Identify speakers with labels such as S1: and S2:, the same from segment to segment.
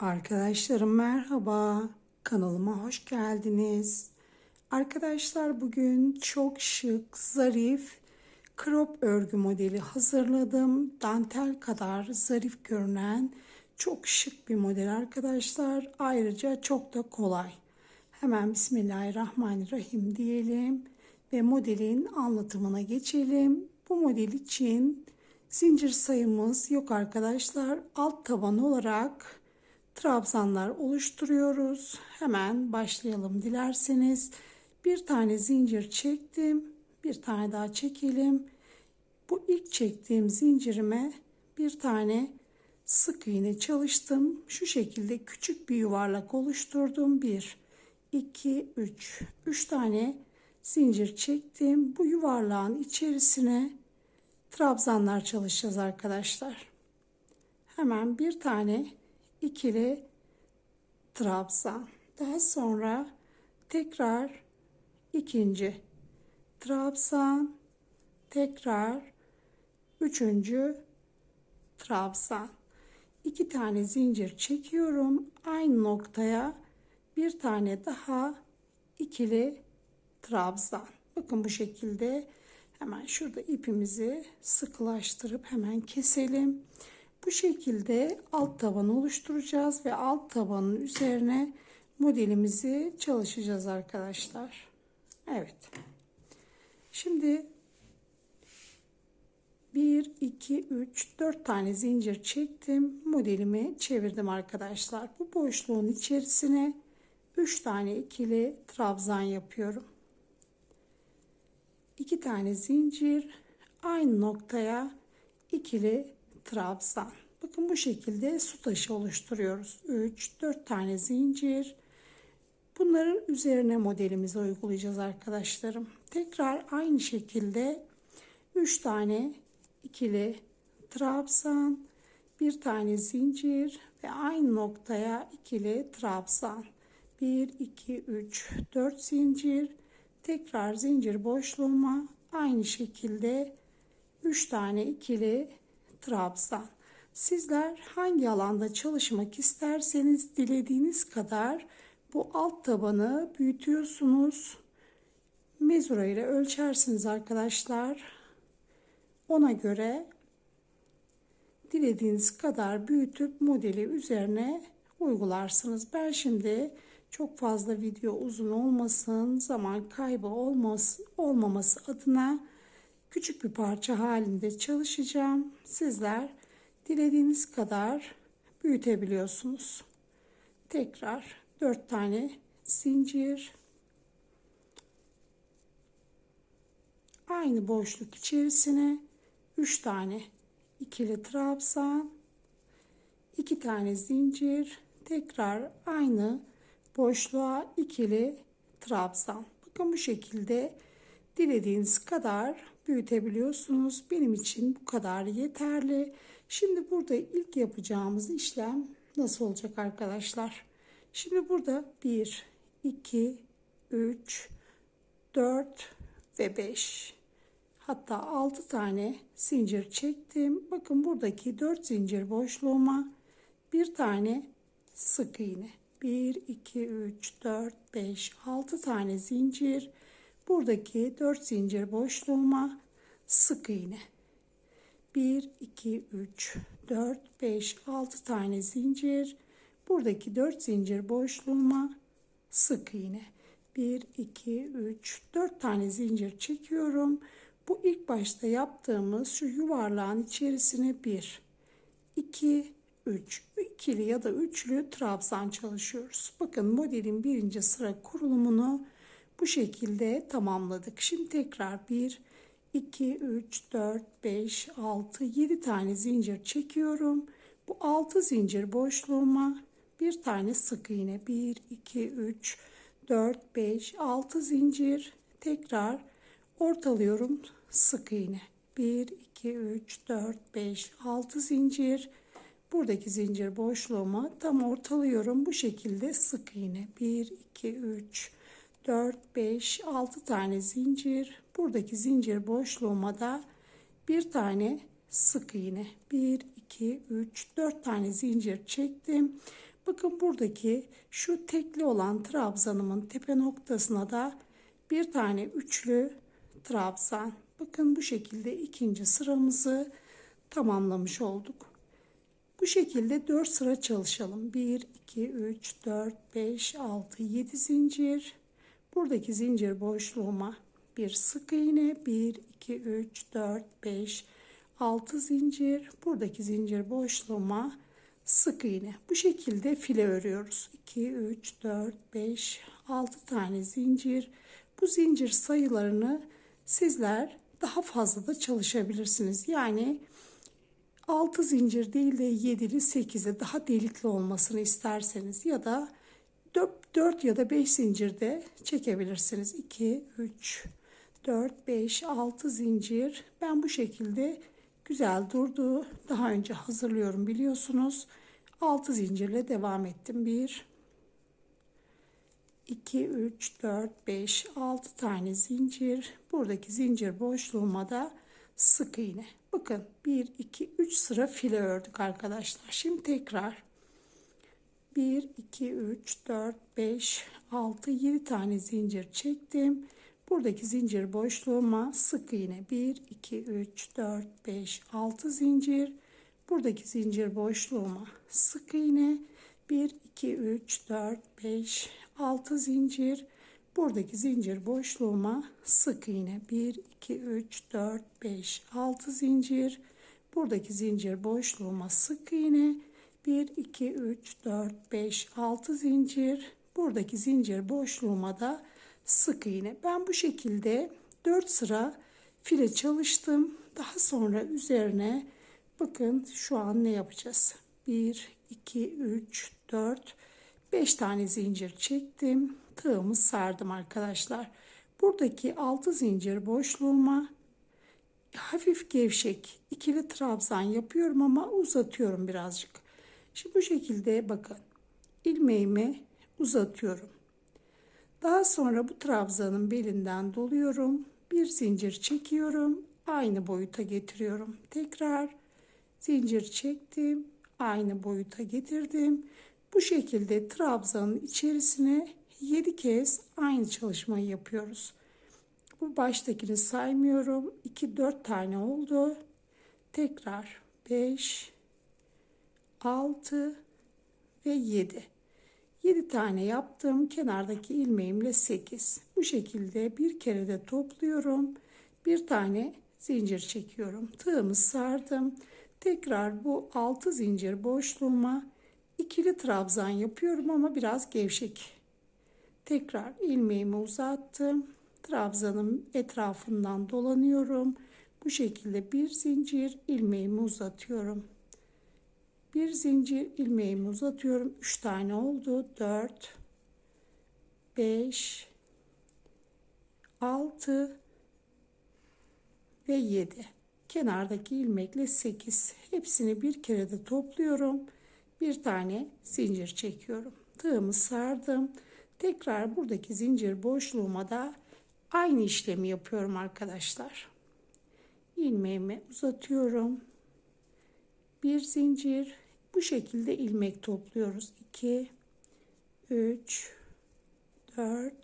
S1: Arkadaşlarım merhaba. Kanalıma hoş geldiniz. Arkadaşlar bugün çok şık, zarif crop örgü modeli hazırladım. Dantel kadar zarif görünen çok şık bir model arkadaşlar. Ayrıca çok da kolay. Hemen Bismillahirrahmanirrahim diyelim ve modelin anlatımına geçelim. Bu model için zincir sayımız yok arkadaşlar. Alt taban olarak trabzanlar oluşturuyoruz. Hemen başlayalım dilerseniz. Bir tane zincir çektim. Bir tane daha çekelim. Bu ilk çektiğim zincirime bir tane sık iğne çalıştım. Şu şekilde küçük bir yuvarlak oluşturdum. 1 2 3 3 tane zincir çektim. Bu yuvarlağın içerisine trabzanlar çalışacağız arkadaşlar. Hemen bir tane ikili trabzan. Daha sonra tekrar ikinci trabzan, tekrar üçüncü trabzan. İki tane zincir çekiyorum. Aynı noktaya bir tane daha ikili trabzan. Bakın bu şekilde hemen şurada ipimizi sıkılaştırıp hemen keselim. Bu şekilde alt tabanı oluşturacağız ve alt tabanın üzerine modelimizi çalışacağız arkadaşlar. Evet. Şimdi 1, 2, 3, 4 tane zincir çektim. Modelimi çevirdim arkadaşlar. Bu boşluğun içerisine 3 tane ikili trabzan yapıyorum. 2 tane zincir aynı noktaya ikili trabzan. Bakın bu şekilde su taşı oluşturuyoruz. 3, 4 tane zincir. Bunların üzerine modelimizi uygulayacağız arkadaşlarım. Tekrar aynı şekilde 3 tane ikili trabzan, bir tane zincir ve aynı noktaya ikili trabzan. 1, 2, 3, 4 zincir. Tekrar zincir boşluğuma aynı şekilde 3 tane ikili trabzan. Sizler hangi alanda çalışmak isterseniz dilediğiniz kadar bu alt tabanı büyütüyorsunuz. Mezura ile ölçersiniz arkadaşlar. Ona göre dilediğiniz kadar büyütüp modeli üzerine uygularsınız. Ben şimdi çok fazla video uzun olmasın, zaman kaybı olmaz, olmaması adına küçük bir parça halinde çalışacağım. Sizler dilediğiniz kadar büyütebiliyorsunuz. Tekrar 4 tane zincir aynı boşluk içerisine 3 tane ikili trabzan 2 tane zincir tekrar aynı boşluğa ikili trabzan bakın bu şekilde dilediğiniz kadar büyütebiliyorsunuz benim için bu kadar yeterli şimdi burada ilk yapacağımız işlem nasıl olacak arkadaşlar şimdi burada 1 2 3 4 ve 5 hatta 6 tane zincir çektim. Bakın buradaki 4 zincir boşluğuma bir tane sık iğne. 1 2 3 4 5 6 tane zincir. Buradaki 4 zincir boşluğuma sık iğne. 1 2 3 4 5 6 tane zincir. Buradaki 4 zincir boşluğuma sık iğne. 1 2 3 4 tane zincir çekiyorum. Bu ilk başta yaptığımız şu yuvarlağın içerisine 1, 2, 3, ikili ya da üçlü trabzan çalışıyoruz. Bakın modelin birinci sıra kurulumunu bu şekilde tamamladık. Şimdi tekrar 1, 2, 3, 4, 5, 6, 7 tane zincir çekiyorum. Bu 6 zincir boşluğuma bir tane sık iğne. 1, 2, 3, 4, 5, 6 zincir. Tekrar ortalıyorum sık iğne. 1 2 3 4 5 6 zincir. Buradaki zincir boşluğumu tam ortalıyorum. Bu şekilde sık iğne. 1 2 3 4 5 6 tane zincir buradaki zincir boşluğuma da bir tane sık iğne 1 2 3 4 tane zincir çektim Bakın buradaki şu tekli olan trabzanımın tepe noktasına da bir tane üçlü trabzan. Bakın bu şekilde ikinci sıramızı tamamlamış olduk. Bu şekilde 4 sıra çalışalım. 1, 2, 3, 4, 5, 6, 7 zincir. Buradaki zincir boşluğuma bir sık iğne. 1, 2, 3, 4, 5, 6 zincir. Buradaki zincir boşluğuma sık iğne. Bu şekilde file örüyoruz. 2, 3, 4, 5, 6 tane zincir. Bu zincir sayılarını sizler daha fazla da çalışabilirsiniz. Yani 6 zincir değil de 7'li 8'i daha delikli olmasını isterseniz ya da 4, 4 ya da 5 zincir de çekebilirsiniz. 2, 3, 4, 5, 6 zincir. Ben bu şekilde güzel durdu. Daha önce hazırlıyorum biliyorsunuz. 6 zincirle devam ettim. 1, 2, 3, 4, 5, 6 tane zincir. Buradaki zincir boşluğuma da sık iğne. Bakın 1, 2, 3 sıra file ördük arkadaşlar. Şimdi tekrar 1, 2, 3, 4, 5, 6, 7 tane zincir çektim. Buradaki zincir boşluğuma sık iğne 1, 2, 3, 4, 5, 6 zincir. Buradaki zincir boşluğuma sık iğne 1, 2, 3, 4, 5, 6 zincir. Buradaki zincir boşluğuma sık iğne 1, 2, 3, 4, 5, 6 zincir. Buradaki zincir boşluğuma sık iğne 1, 2, 3, 4, 5, 6 zincir. Buradaki zincir boşluğuma da sık iğne. Ben bu şekilde 4 sıra file çalıştım. Daha sonra üzerine bakın şu an ne yapacağız? 1, 2, 3, 4, 5 tane zincir çektim. Tığımı sardım arkadaşlar. Buradaki 6 zincir boşluğuma hafif gevşek ikili trabzan yapıyorum ama uzatıyorum birazcık. Şimdi bu şekilde bakın ilmeğimi uzatıyorum. Daha sonra bu trabzanın belinden doluyorum. Bir zincir çekiyorum. Aynı boyuta getiriyorum. Tekrar zincir çektim. Aynı boyuta getirdim. Bu şekilde trabzanın içerisine 7 kez aynı çalışmayı yapıyoruz. Bu baştakini saymıyorum. 2 4 tane oldu. Tekrar 5 6 ve 7. 7 tane yaptım. Kenardaki ilmeğimle 8. Bu şekilde bir kere de topluyorum. Bir tane zincir çekiyorum. Tığımı sardım. Tekrar bu 6 zincir boşluğuma ikili trabzan yapıyorum ama biraz gevşek. Tekrar ilmeğimi uzattım. Trabzanın etrafından dolanıyorum. Bu şekilde bir zincir ilmeğimi uzatıyorum. Bir zincir ilmeğimi uzatıyorum. 3 tane oldu. 4 5 6 ve 7. Kenardaki ilmekle 8. Hepsini bir kere de topluyorum. Bir tane zincir çekiyorum. Tığımı sardım. Tekrar buradaki zincir boşluğuma da aynı işlemi yapıyorum arkadaşlar. İlmeğimi uzatıyorum. Bir zincir bu şekilde ilmek topluyoruz. 2 3 4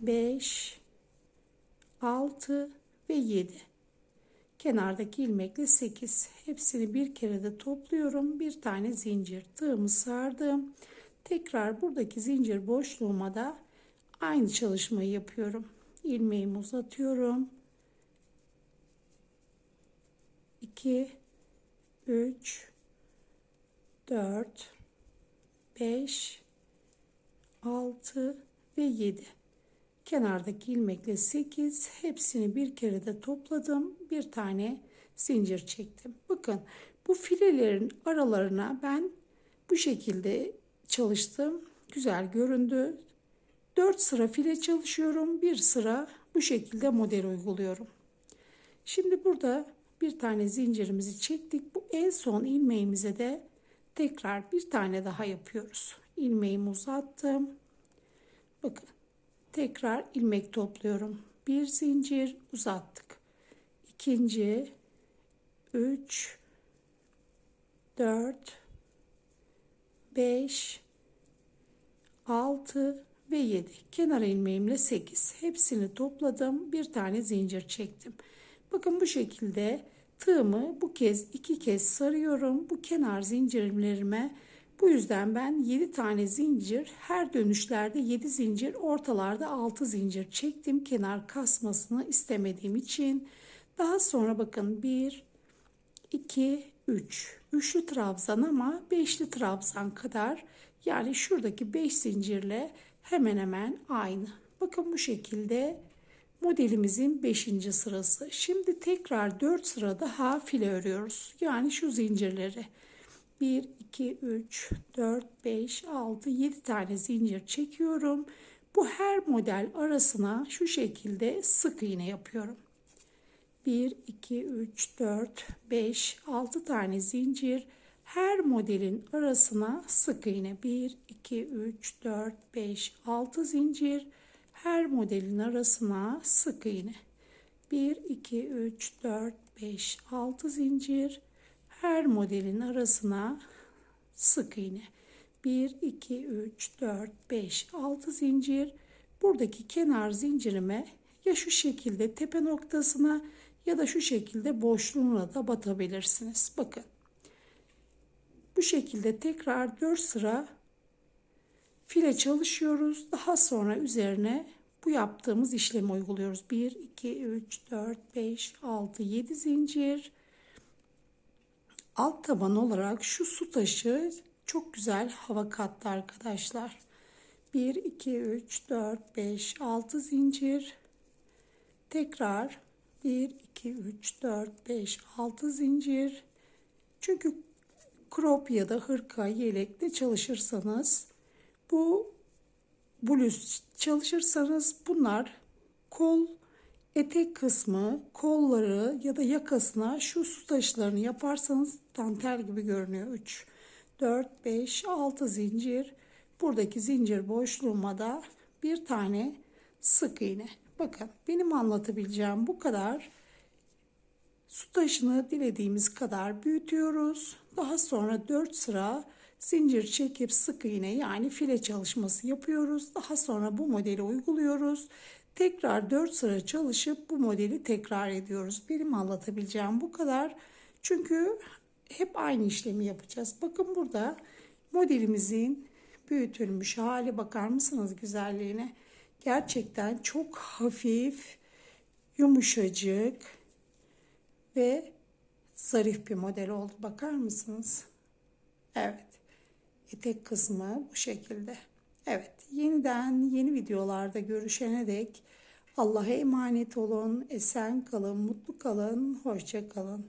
S1: 5 6 ve 7 kenardaki ilmekle 8 hepsini bir kere de topluyorum. Bir tane zincir tığımı sardım. Tekrar buradaki zincir boşluğuma da aynı çalışmayı yapıyorum. İlmeğimi uzatıyorum. 2 3 4 5 6 ve 7 kenardaki ilmekle 8 hepsini bir kere de topladım bir tane zincir çektim. Bakın bu filelerin aralarına ben bu şekilde çalıştım. Güzel göründü. 4 sıra file çalışıyorum bir sıra bu şekilde model uyguluyorum. Şimdi burada bir tane zincirimizi çektik. Bu en son ilmeğimize de tekrar bir tane daha yapıyoruz. İlmeğimi uzattım bakın tekrar ilmek topluyorum. Bir zincir uzattık. İkinci 3 4 5 6 ve 7 kenar ilmeğimle 8 hepsini topladım. Bir tane zincir çektim. Bakın bu şekilde tığımı bu kez iki kez sarıyorum. Bu kenar zincirlerime. Bu yüzden ben 7 tane zincir her dönüşlerde 7 zincir ortalarda 6 zincir çektim kenar kasmasını istemediğim için. Daha sonra bakın 1 2 3 üçlü trabzan ama beşli trabzan kadar. Yani şuradaki 5 zincirle hemen hemen aynı. Bakın bu şekilde modelimizin 5. sırası. Şimdi tekrar 4 sıra daha file örüyoruz. Yani şu zincirleri 1, 2, 3, 4, 5, 6, 7 tane zincir çekiyorum. Bu her model arasına şu şekilde sık iğne yapıyorum. 1, 2, 3, 4, 5, 6 tane zincir her modelin arasına sık iğne 1 2 3 4 5 6 zincir her modelin arasına sık iğne. 1 2 3 4 5 6 zincir. Her modelin arasına sık iğne. 1 2 3 4 5 6 zincir. Buradaki kenar zincirime ya şu şekilde tepe noktasına ya da şu şekilde boşluğuna da batabilirsiniz. Bakın. Bu şekilde tekrar 4 sıra file çalışıyoruz. Daha sonra üzerine bu yaptığımız işlemi uyguluyoruz. 1, 2, 3, 4, 5, 6, 7 zincir. Alt taban olarak şu su taşı çok güzel hava kattı arkadaşlar. 1, 2, 3, 4, 5, 6 zincir. Tekrar 1, 2, 3, 4, 5, 6 zincir. Çünkü crop ya da hırka, yelekle çalışırsanız bu bluz çalışırsanız bunlar kol etek kısmı, kolları ya da yakasına şu su taşlarını yaparsanız dantel gibi görünüyor. 3, 4, 5, 6 zincir. Buradaki zincir boşluğuma da bir tane sık iğne. Bakın benim anlatabileceğim bu kadar. Su taşını dilediğimiz kadar büyütüyoruz. Daha sonra 4 sıra zincir çekip sık iğne yani file çalışması yapıyoruz. Daha sonra bu modeli uyguluyoruz. Tekrar 4 sıra çalışıp bu modeli tekrar ediyoruz. Benim anlatabileceğim bu kadar. Çünkü hep aynı işlemi yapacağız. Bakın burada modelimizin büyütülmüş hali bakar mısınız güzelliğine? Gerçekten çok hafif, yumuşacık ve zarif bir model oldu. Bakar mısınız? Evet. Etek kısmı bu şekilde. Evet. Yeniden yeni videolarda görüşene dek Allah'a emanet olun. Esen kalın, mutlu kalın, hoşça kalın.